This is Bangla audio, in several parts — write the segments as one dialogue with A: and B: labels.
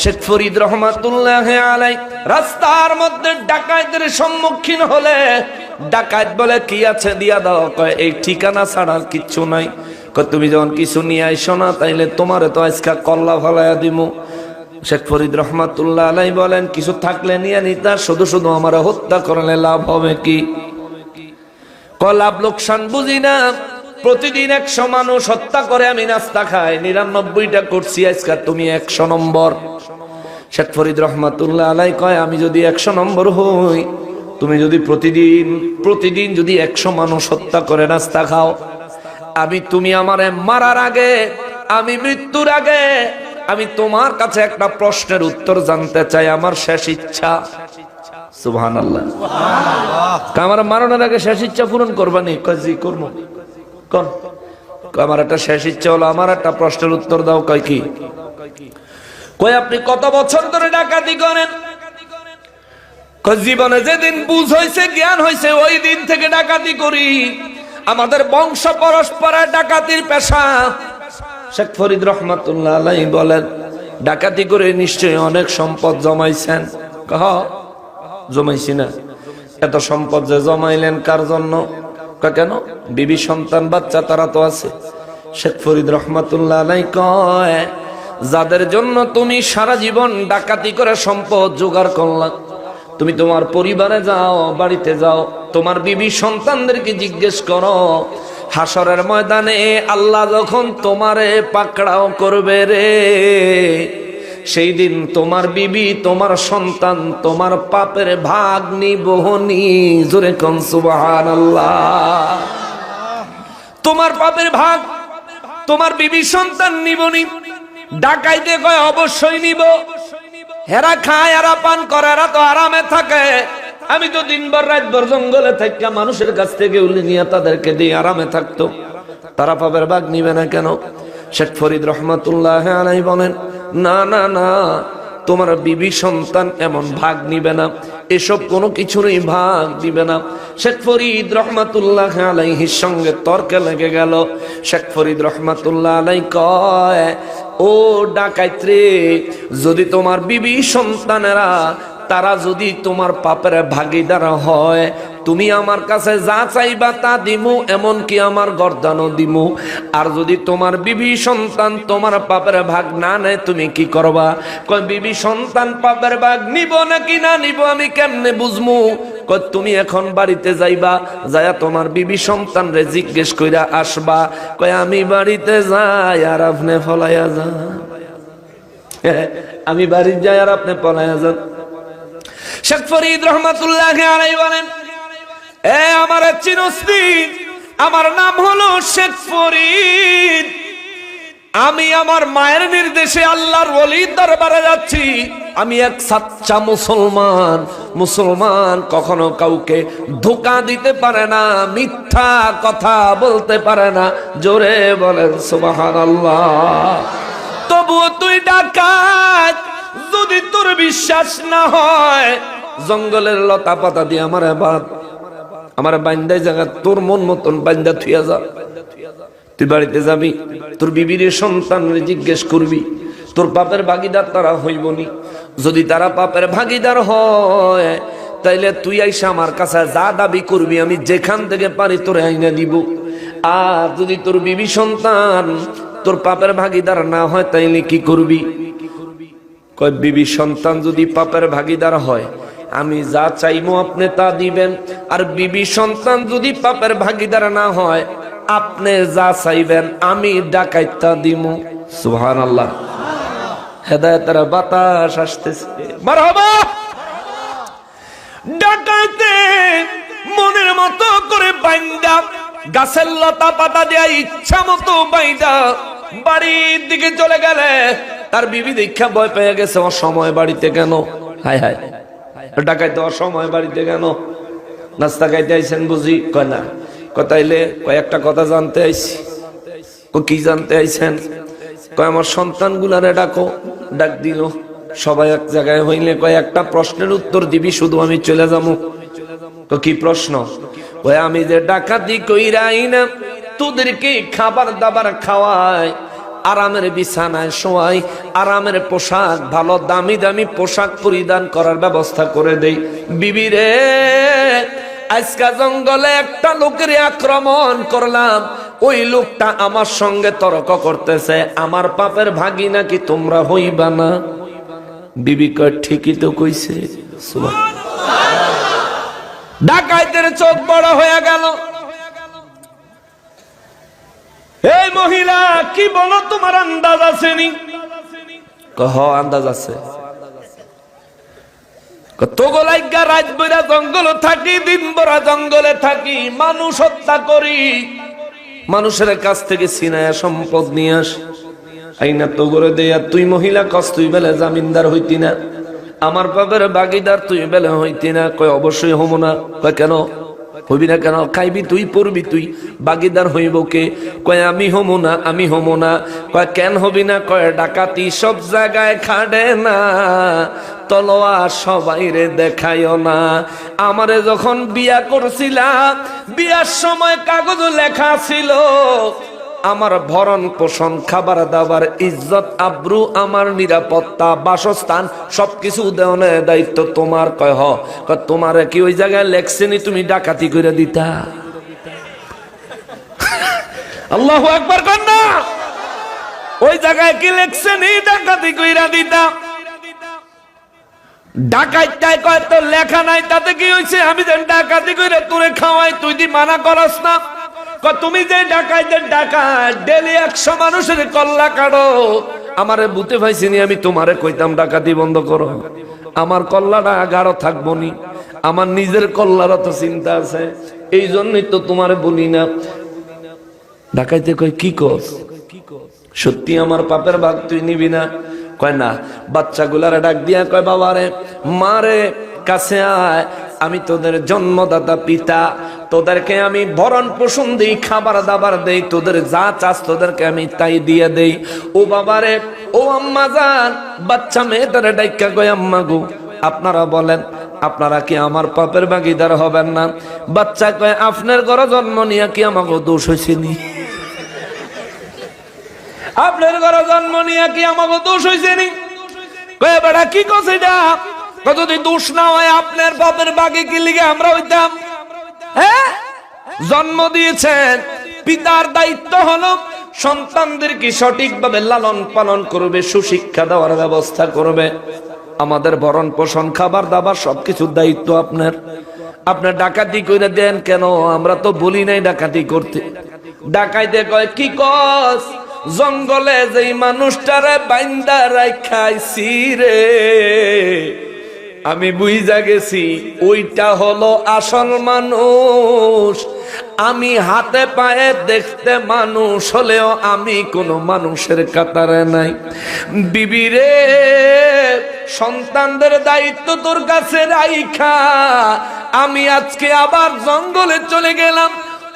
A: শেখ ফরিদ রহমাতুল্লাহ আলাই রাস্তার মধ্যে ডাকাতদের সম্মুখীন হলে, ডাকাত বলে, কি আছে দিয়া দাও? কয়, এই ঠিকানা ছাড়া কিচ্ছু নাই। তুমি যখন কিছু নিয়ে আইসো না, তাইলে তোমারে তো আজকা কল্লা ফালাইয়া দিমু। শেখ ফরিদ রহমাতুল্লাহ আলাই বলেন, কিছু থাকলে নিয়ে নিতা, শুধু শুধু আমার হত্যা করলে লাভ হবে কি? কলাপ লোকসান বুঝি না। প্রতিদিন একশো মানুষ হত্যা করে আমি নাস্তা খাই। নিরানব্বইটা করছি আজকাল তুমি একশো নম্বর। শেখ ফরিদ রহমাতুল্লাহ আলাই কয় আমি যদি একশো নম্বর হই তুমি যদি প্রতিদিন প্রতিদিন যদি একশো মানুষ হত্যা করে নাস্তা খাও। আমি তুমি আমারে মারার আগে আমি মৃত্যুর আগে আমি তোমার কাছে একটা প্রশ্নের উত্তর জানতে চাই আমার শেষ ইচ্ছা। সুবহান আল্লাহ আমার মারণের আগে শেষ ইচ্ছা পূরণ করবানি কাজী করব। কন। আমার একটা শেষ ইচ্ছা হলো, আমার একটা প্রশ্নের উত্তর দাও। কয়, কি? কই আপনি কত বছর ধরে ডাকাতি করেন? জীবনে যেদিন বুঝ হয়েছে জ্ঞান হয়েছে ওই দিন থেকে ডাকাতি করি। আমাদের বংশ পরস্পরের ডাকাতির পেশা। শেখ ফরিদ রহমাতুল্লাহ আলাই বলেন, ডাকাতি করে নিশ্চয়ই অনেক সম্পদ জমাইছেন। কহ, জমাইছি না। এত সম্পদ যে জমাইলেন কার জন্য? কয় কেন? বিবি সন্তান, বাচ্চা তারা তো আছে। শেখ ফরিদ রহমাতুল্লাহ কয়, যাদের জন্য তুমি সারা জীবন ডাকাতি করে সম্পদ জোগাড় করলাম তুমি তোমার পরিবারে যাও, বাড়িতে যাও, তোমার বিবি সন্তানদেরকে জিজ্ঞেস করো হাসরের ময়দানে আল্লাহ যখন তোমারে পাকড়াও করবে রে সেই দিন তোমার বিবি, তোমার সন্তান, তোমার পাপের ভাগ নিবহনি জোরে কন সুবহান তোমার পাপের ভাগ, তোমার বিবি সন্তান নিবনি ডাকাইতে কয়, অবশ্যই নিব। হেরা খায় এরা পান করে এরা তো আরামে থাকে। আমি তো দিনভর, রাতভর জঙ্গলে থাকা মানুষের কাছ থেকে উলি নিয়ে তাদেরকে দিয়ে আরামে থাকতো। তারা পাবের বাঘ নিবে না কেন? শেখ ফরিদ রহমাতুল্লাহ আলাই বলেন না না না, তোমার বিবি সন্তান এমন ভাগ নিবে না। এসব কোনো কিছুরই ভাগ দিবে না। শেখ ফরিদ রহমাতুল্লাহ আলাইহির সঙ্গে তর্কে লেগে গেল। শেখ ফরিদ রহমাতুল্লাহ আলাই কয়, ও ডাকাইত্রে, যদি তোমার বিবি সন্তানেরা তারা যদি তোমার পাপের ভাগিদার হয়, তুমি আমার কাছে যা চাইবা তা দিমু, এমনকি আমার গর্দানও দিমু। আর যদি তোমার বিবি সন্তান তোমার পাপের ভাগ না নেয়, তুমি কি করবা? কয়, বিবি সন্তান পাপের ভাগ নিব নাকি না নিব, আমি কেমনে বুঝমু? কয়, তুমি এখন বাড়িতে যাইবা, যায়া তোমার বিবি সন্তান রে জিজ্ঞেস কইরা আসবা। কয়, আমি বাড়িতে যাই আর আপনি ফলাইয়া যান। আমি বাড়িতে যাই আর আপনি পলাইয়া যান। শেখ ফরিদ রহমাতুল্লাহ বলেন, এ আমার চিনস্তি আমার নাম হলো শেখ ফরিদ। আমি আমার মায়ের নির্দেশে আল্লাহর ওলির দরবারে যাচ্ছি। আমি এক সাচ্চা মুসলমান মুসলমান কখনো কাউকে ধোকা দিতে পারে না, মিথ্যা কথা বলতে পারে না। জোরে বলেন সুবাহান তবুও তুই ডাকাত যদি তোর বিশ্বাস না হয়, জঙ্গলের লতা পাতা দিয়ে আমার বাদ আমার বান্দাই জায়গা তোর মন মতন বান্দা থুয়া যা। তুই বাড়িতে যাবি, তোর বিবির সন্তান জিজ্ঞেস করবি, তোর পাপের ভাগিদার তারা হইবনি যদি তারা পাপের ভাগিদার হয়, তাইলে তুই আইসা আমার কাছে যা দাবি করবি, আমি যেখান থেকে পারি তোর আইনা দিব। আর যদি তোর বিবি সন্তান তোর পাপের ভাগিদার না হয়, তাইলে কি করবি? কয়, বিবি, সন্তান যদি পাপের ভাগিদার হয়, আমি যা চাইব আপনি তা দিবেন। আর বিবি, সন্তান যদি পাপের ভাগিদার না হয়, আপনি যা চাইবেন, আমি ডাকাইতা দিমু। সুহান আল্লাহ হেদায়তের বাতাস আসতেছে। ডাকাইতে মনের মতো করে বাইন্দা, গাছের লতা পাতা দেয়া ইচ্ছা মতো বাইন্দা, বাড়ির দিকে চলে গেলে তার বিবি দীক্ষা ভয় পেয়ে গেছে অসময় বাড়িতে কেন? হায় হায়। ডাকাইতে অসময় বাড়িতে কেন? নাস্তা খাইতে আইছেন বুঝি? কয়, না। কথাইলে কয়েকটা কথা জানতে আইছি। ও কি জানতে আইছেন? কয়, আমার সন্তান গুলারে ডাকো। ডাক দিল। সবাই এক জায়গায় হইলে কয়, একটা প্রশ্নের উত্তর দিবি, শুধু আমি চলে যাব। তো কি প্রশ্ন? ওই আমি যে ডাকাতি কইরাই না, তোদেরকে খাবার দাবার খাওয়াই। আরামের বিছানায় শোয়াই, আরামের পোশাক, ভালো দামি দামি পোশাক পরিধান করার ব্যবস্থা করে দেই। বিবি রে, আজকা জঙ্গলে একটা লোকের আক্রমণ করলাম। ওই লোকটা আমার সঙ্গে তর্ক করতেছে, আমার পাপের ভাগি নাকি তোমরা হইবা না? বিবি কয়, ঠিকই তো কইছে। ডাকাইতের চোখ বড় হয়ে গেল। এই মহিলা, কি বলো, তোমার আন্দাজ আসেনি? কহ, আন্দাজ আছে। তোগলাইগা রাত বইরা জঙ্গল থাকি, দিন বড়া জঙ্গলে থাকি, মানুষ হত্যা করি। মানুষের কাছ থেকে সিনায়া সম্পদ নিয়ে আস। আইনা তো করে দেয়া, তুই মহিলা, কস তুই বেলে জামিনদার হইতি না। আমার বাবার বাগিদার তুই বেলে হইতি না। কয়, অবশ্যই হমো না। কয়, কেন? হইবি না কেন? খাইবি তুই, পড়বি তুই। বাগিদার হইব কে? কয়, আমি হমো না, আমি হমো না। কয়, কেন হবি না? কয়, ডাকাতি সব জায়গায় খাড়ে না। তলোয়ার সবাই রে দেখাইও না। আমারে যখন বিয়া করছিলাম বিয়ার সময় কাগজ লেখা ছিল। আমার ভরণ পোষণ, খাবার দাবার, ইজ্জত, আব্রু, আমার নিরাপত্তা, বাসস্থান, সবকিছু দেওয়ার দায়িত্ব তোমার, কয় হ। তোমার কি ওই জায়গায় লেখছেনি তুমি ডাকাতি করে দিতা? আল্লাহ একবার না! ওই জায়গায় কি লেখছেনি ডাকাতি কইরা দিতা? ডাকাইটাই কয়, তোর লেখা নাই, তাতে কি হয়েছে আমি ডাকাতি করে তোরে খাওয়াই, তুই দি মানা করস না। তুমি যে ডাকাইতের ডাকা, ডেলি একশো মানুষের কল্লা কাটো। আমারে বুতে পাইছিনি আমি তোমারে কইতাম ডাকাতি বন্ধ করো। আমার কল্লাটা গাঢ় থাকব নি। আমার নিজের কল্লারও তো চিন্তা আছে। এই জন্যই তো তোমারে বলি না। ডাকাইতে কয় কি কস? সত্যি আমার পাপের ভাগ তুই নিবি না? কয় না, বাচ্চাগুলারে ডাক দিয়া কয়, বাবারে, মারে, কাছে আয়। আমি তোদের জন্মদাতা পিতা, তোদেরকে আমি ভরণ পোষণ দিই, খাবার দাবার দেই, তোদের যা চাস তোদেরকে আমি তাই দিয়ে দেই। ও বাবারে, ও আম্মা যান বাচ্চা মেয়েটারে ডাইকা কয়, আম্মা গো, আপনারা বলেন, আপনারা কি আমার পাপের ভাগিদার হবেন না? বাচ্চা কয়, আপনার ঘরে জন্ম নিয়ে কি আমাকে দোষ হয়েছে নি? আপনার ঘরে জন্ম নিয়ে কি আমাকে দোষ হয়েছে নি? কয়ে বেড়া কি কছে এটা? যদি দোষ না হয় আপনার বাপের বাগে কি লিগে আমরা হইতাম? হ্যাঁ? জন্ম দিয়েছেন, পিতার দায়িত্ব হলো সন্তানদেরকে সঠিকভাবে লালন পালন করবে, সুশিক্ষা দেওয়ার ব্যবস্থা করবে। আমাদের ভরণ পোষণ, খাবার দাবার সবকিছুর দায়িত্ব আপনার। আপনার ডাকাতি করে দেন কেন? আমরা তো বলি নাই ডাকাতি করতে। ডাকাইতে কয়, কি কস? জঙ্গলে যেই মানুষটারে বাইন্দা রাখাইছি রে। আমি বুঝা গেছি, ওইটা হলো আসল মানুষ। আমি হাতে পায়ে দেখতে মানুষ হলেও আমি কোনো মানুষের কাতারে নাই। বিবিরে সন্তানদের দায়িত্ব তোর কাছে রাইখা। আমি আজকে আবার জঙ্গলে চলে গেলাম।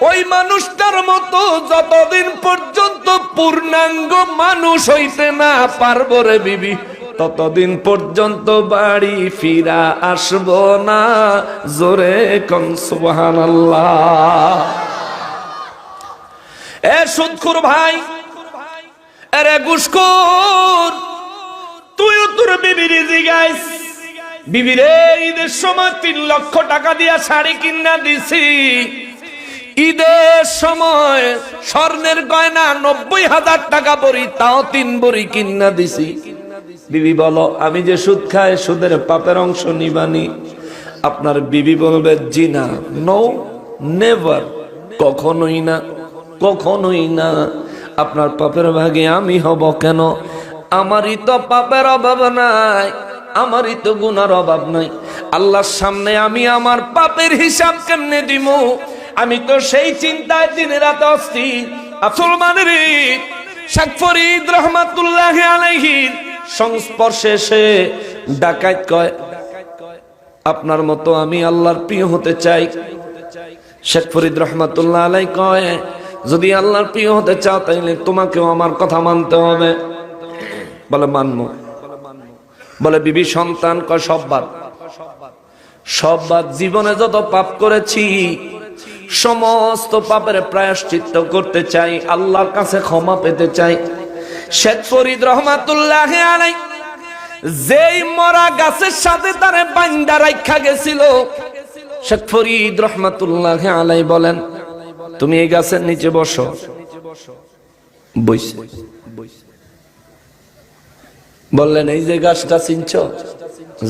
A: ওই মানুষটার মতো যতদিন পর্যন্ত পূর্ণাঙ্গ মানুষ হইতে না পারব রে বিবি। ততদিন পর্যন্ত বাড়ি ফিরা আসব না। জোরে কনসুবাহান এ সুদখুর ভাই, এরে গুসখুর, তুইও তোর বিবির জিগাইস। বিবিরে ঈদের সময় তিন লক্ষ টাকা দিয়া শাড়ি কিনা দিছি। ঈদের সময় স্বর্ণের গয়না নব্বই হাজার টাকা বড়ি তাও তিন বড়ি কিনা দিছি। বিবি বলো, আমি যে সুদ খাই, সুদের পাপের অংশ নিবানি আপনার বিবি বলবে, জি না নো নেভার কখনোই না কখনোই না। আপনার পাপের ভাগে আমি হব কেন? আমারই তো পাপের অভাব নাই, আমারই তো গুনার অভাব নাই। আল্লাহর সামনে আমি আমার পাপের হিসাব কেমনে দিব আমি তো সেই চিন্তায় দিনে রাতে অস্থির। আসল মানে রে শেখ ফরিদ রহমাতুল্লাহ আলাইহির সংস্পর্শে এসে ডাকাত কয়, আপনার মতো আমি আল্লাহর প্রিয় হতে চাই। শেখ ফরিদ রহমাতুল্লাহ আলাই কয়, যদি আল্লাহর প্রিয় হতে চাও তাইলে তোমাকেও আমার কথা মানতে হবে। বলে, মানবো। বলে, বিবি সন্তান কয়, সব বাদ। সব বাদ, জীবনে যত পাপ করেছি, সমস্ত পাপের প্রায়শ্চিত্ত করতে চাই, আল্লাহর কাছে ক্ষমা পেতে চাই। শেখ ফরিদ রহমাতুল্লাহ আলাই যেই মরা গাছের সাথে তারে বান্দা রাখা গেছিল, শেখ ফরিদ রহমাতুল্লাহ আলাই বলেন, তুমি এই গাছের নিচে বসো। বইছে। বললেন, এই যে গাছটা চিনছ?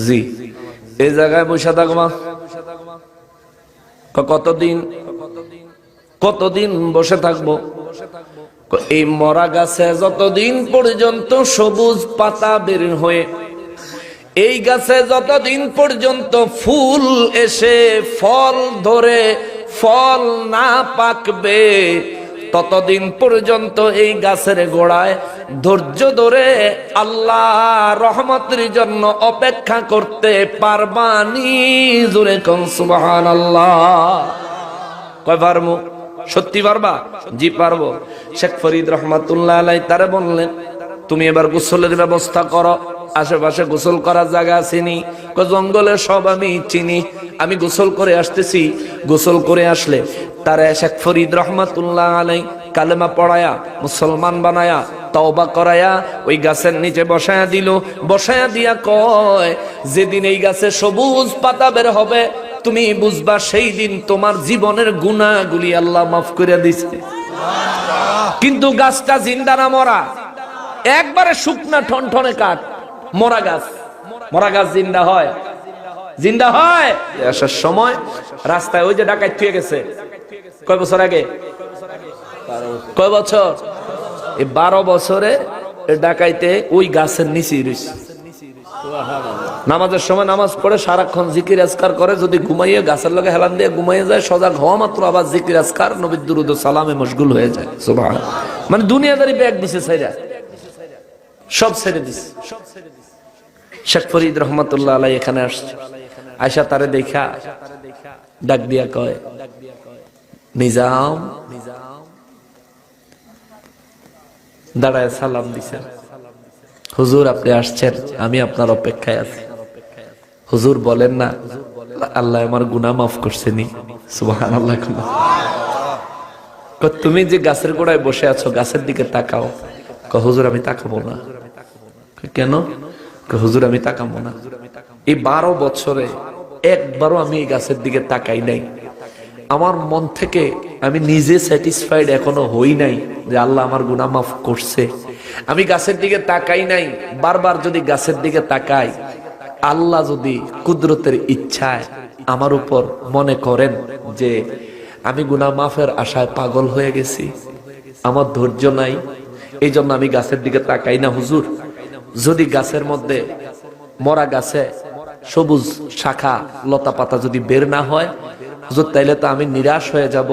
A: জি। এই জায়গায় বসে থাকবা কতদিন? কতদিন বসে থাকব? এই মরা গাছে যতদিন পর্যন্ত সবুজ পাতা বের হয়ে, এই গাছে যতদিন পর্যন্ত ফুল এসে ফল ধরে, ফল না পাকবে, ততদিন পর্যন্ত এই গাছের গোড়ায় ধৈর্য ধরে আল্লাহ রহমতের জন্য অপেক্ষা করতে পারবানি জোরে কন সুবহান আল্লাহ কয় পারব সত্যি পারবা? জি, পারব। শেখ ফরিদ রহমাতুল্লাহ আলাই তারে বললেন, তুমি এবার গোসলের ব্যবস্থা করো। আশেপাশে গোসল করার জায়গা আসেনি জঙ্গলে সব আমি চিনি। আমি গোসল করে আসতেছি। গোসল করে আসলে তারা শেখ ফরিদ রহমাতুল্লাহ আলাই কালেমা পড়ায়া, মুসলমান বানায়া, তওবা করায়া ওই গাছের নিচে বসায়া দিল। বসায়া দিয়া কয়, যেদিন এই গাছে সবুজ পাতা বের হবে তুমি বুঝবা সেই দিন তোমার জীবনের গুণাগুলি আল্লাহ মাফ করে দিছে। কিন্তু গাছটা জিন্দা না মরা? একবারে শুকনা ঠনঠনে কাঠ। মরা গাছ। মরা গাছ জিন্দা হয়। জিন্দা হয়? আসার সময় রাস্তায় ওই যে ডাকাত থুয়ে গেছে। কয় বছর আগে? কয় বছর? এই বারো বছরে ডাকাইতে ওই গাছের নিচেই রয়েছে। নামাজের সময় নামাজ পড়ে সারাক্ষণ জিকির আজকার করে, যদি ঘুমাইয়ে গাছের লগে হেলান দিয়ে ঘুমাইয়ে যায়, সজাগ হওয়া মাত্র আবার জিকির আজকার, নবীর দুরুদ সালামে মশগুল হয়ে যায়। সুবহান মানে দুনিয়াদারি ব্যাগ দিছে সাইরা। সব ছেড়ে দিছে। শেখ ফরিদ রহমতুল্লাহ আলাই এখানে আসছে। আয়সা তারে দেখা, ডাক দিয়া কয়, নিজাম, দাঁড়ায় সালাম দিছে। হুজুর, আপনি আসছেন, আমি আপনার অপেক্ষায় আছি। হুজুর বলেন না, আল্লাহ আমার গুনাহ মাফ করছেনি আল্লাহ তুমি যে গাছের গোড়ায় বসে আছো, গাছের দিকে তাকাও। হুজুর, আমি তাকাবো না। কেন? হুজুর, আমি তাকাবো না। এই বারো বছরে একবারও আমি এই গাছের দিকে তাকাই নাই। আমার মন থেকে আমি নিজে স্যাটিসফাইড এখনও হই নাই যে আল্লাহ আমার গুনাহ মাফ করছে। আমি গাছের দিকে তাকাই নাই, বারবার যদি গাছের দিকে তাকাই আল্লাহ যদি কুদরতের ইচ্ছায় আমার উপর মনে করেন যে আমি গুনাহ মাফের আশায় পাগল হয়ে গেছি, আমার ধৈর্য নাই এই জন্য আমি গাছের দিকে তাকাই না হুজুর। যদি গাছের মধ্যে মরা গাছে সবুজ শাখা লতা পাতা যদি বের না হয়, হুজুর, তাইলে তো আমি নিরাশ হয়ে যাব।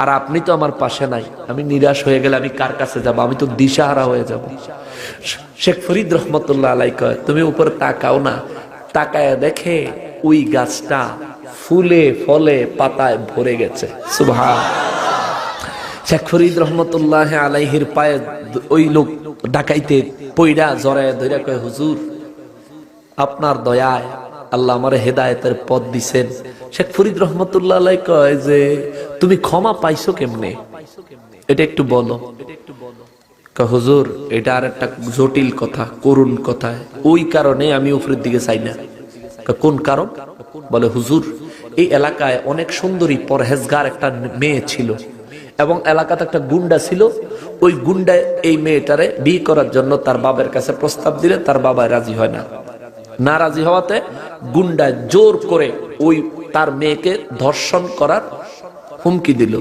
A: আর আপনি তো আমার পাশে নাই, আমি নিরাশ হয়ে গেলে আমি কার কাছে যাব? আমি তো দিশাহারা হয়ে যাব। শেখ ফরিদ রহমতুল্লাহ আলাই কয়, তুমি উপরে তাকাও না তাকায় দেখে ওই গাছটা ফুলে ফলে পাতায় ভরে গেছে। সুবহান। শেখ ফরিদ রহমতুল্লাহ আলাইহির পায়ে ওই লোক ডাকাইতে পইরা জড়ায় ধরে কয়, হুজুর, আপনার দয়ায় আল্লাহ আমার হেদায়েতের পথ দিছেন। শেখ ফরিদ রহমতুল্লাহ কয় যে, তুমি ক্ষমা পাইছো কেমনে? এটা একটু বলো। হুজুর, এটা আর একটা জটিল কথা, করুণ কথা। ওই কারণে আমি উপরের দিকে চাই না। কোন কারণ? বলে, হুজুর, এই এলাকায় অনেক সুন্দরী পরহেজগার একটা মেয়ে ছিল এবং এলাকাতে একটা গুন্ডা ছিল। ওই গুন্ডা এই মেয়েটারে বিয়ে করার জন্য তার বাবার কাছে প্রস্তাব দিলে তার বাবা রাজি হয় না। না রাজি হওয়াতে গুন্ডা জোর করে ওই তার মেয়েকে ধর্ষণ করার হুমকি দিল।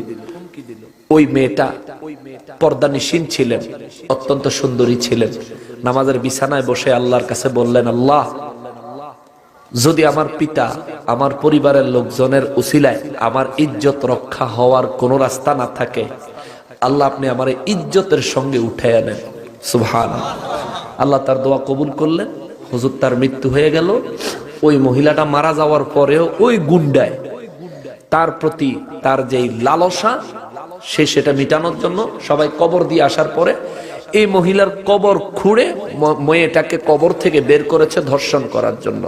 A: ওই মেয়েটা পর্দানিসীন ছিলেন, অত্যন্ত সুন্দরী ছিলেন। নামাজের বিছানায় বসে আল্লাহর কাছে বললেন, আল্লাহ, যদি আমার পিতা আমার পরিবারের লোকজনের উসিলায় আমার ইজ্জত রক্ষা হওয়ার কোনো রাস্তা না থাকে, আল্লাহ আপনি আমার ইজ্জতের সঙ্গে উঠে আনেন সুবহান আল্লাহ তার দোয়া কবুল করলেন, হুজুর তার মৃত্যু হয়ে গেল। ওই মহিলাটা মারা যাওয়ার পরেও ওই গুন্ডায় তার প্রতি তার যেই লালসা সে সেটা মিটানোর জন্য সবাই কবর দিয়ে আসার পরে এই মহিলার কবর খুঁড়ে মেয়েটাকে কবর থেকে বের করেছে ধর্ষণ করার জন্য।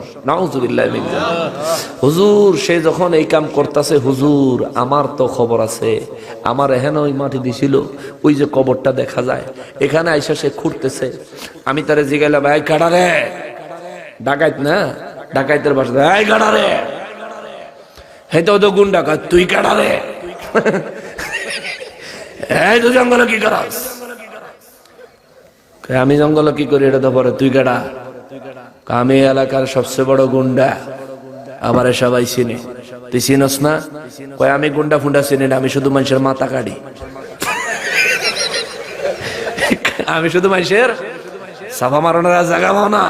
A: হুজুর, সে যখন এই কাম করতেছে, হুজুর, আমার তো খবর আছে। আমার এহেন ওই মাটি দিছিল, ওই যে কবরটা দেখা যায়। এখানে আইসা সে খুঁড়তেছে। আমি তারে জিগাইলাম ভাই কাটা রে? ডাকাইত না, ডাকাইতের বাসা কাটা রে? এই তো ডাকাত তুই কাটা রে? এই তো জঙ্গলে কি করাস? আমি জঙ্গলে কি করি এটা তো পরে তুই কয়, আমি এলাকার সবচেয়ে বড় গুন্ডা? আমার সবাই চিনি। তুই চিনস না? কয় আমি গুন্ডা ফুন্ডা চিনি না আমি শুধু মানুষের মাথা কাটি। আমি শুধু মানুষের সাফা মারানোর জায়গা পাও না।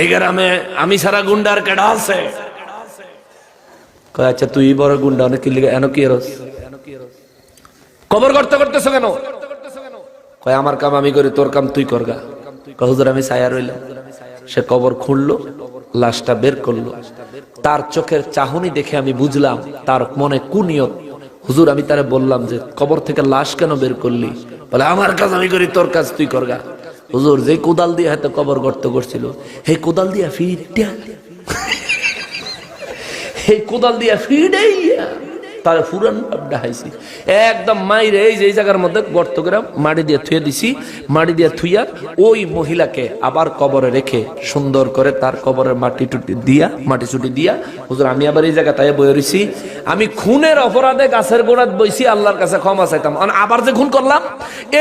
A: এই গ্রামে আমি সারা গুন্ডার কেডা আছে? আচ্ছা তুই বড় গুন্ডা অনেক এন কি এরস কবর করতে করতেছ কেন? কয়, আমার কাম আমি করি, তোর কাম তুই করগা হুজুর, আমি ছায়া রইলাম। সে কবর খুঁড়লো লাশটা বের করল। তার চোখের চাহনি দেখে আমি বুঝলাম, তার মনে কুনিয়ত। হুজুর, আমি তারে বললাম যে, কবর থেকে লাশ কেন বের করলি? বলে, আমার কাজ আমি করি, তোর কাজ তুই করগা হুজুর যে কোদাল দিয়ে হয়তো কবর গর্ত করছিল হে কোদাল দিয়া ফিরটা এই কোদাল দিয়া ফিডাইয়া তার ফুরান ডাহাইছি একদম মাইরে এই যে, এই জায়গার মধ্যে গর্ত করে মাটি দিয়ে থুয়ে দিছি। মাটি দিয়ে থুইয়া ওই মহিলাকে আবার কবরে রেখে সুন্দর করে তার কবরের মাটি টুটি দিয়া, মাটি চুটি দিয়া, হুজুর, আমি আবার এই জায়গা তাই বয়ে রইছি। আমি খুনের অপরাধে গাছের গোড়াত বইছি, আল্লাহর কাছে ক্ষমা চাইতাম। আবার যে খুন করলাম,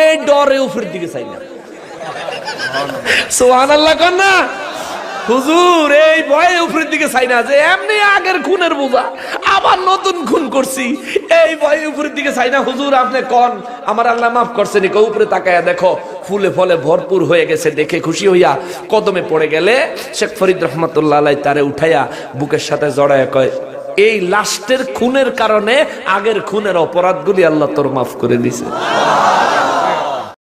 A: এই ডরে উপরের দিকে চাই না সোহান আল্লাহ কর না হুজুর, এই ভয়ে উপরের দিকে চাই না যে এমনি আগের খুনের বোঝা, আবার নতুন খুন করছি। এই ভয়ে উপরের দিকে চাই না। হুজুর, আপনি কন? আমার আল্লাহ মাফ করছেন কেউ উপরে তাকায়া দেখো, ফুলে ফলে ভরপুর হয়ে গেছে দেখে খুশি হইয়া কদমে পড়ে গেলে শেখ ফরিদ রহমতুল্লাহ আলাই তারে উঠাইয়া বুকের সাথে জড়ায় কয়, এই লাস্টের খুনের কারণে আগের খুনের অপরাধগুলি আল্লাহ তোর মাফ করে দিছে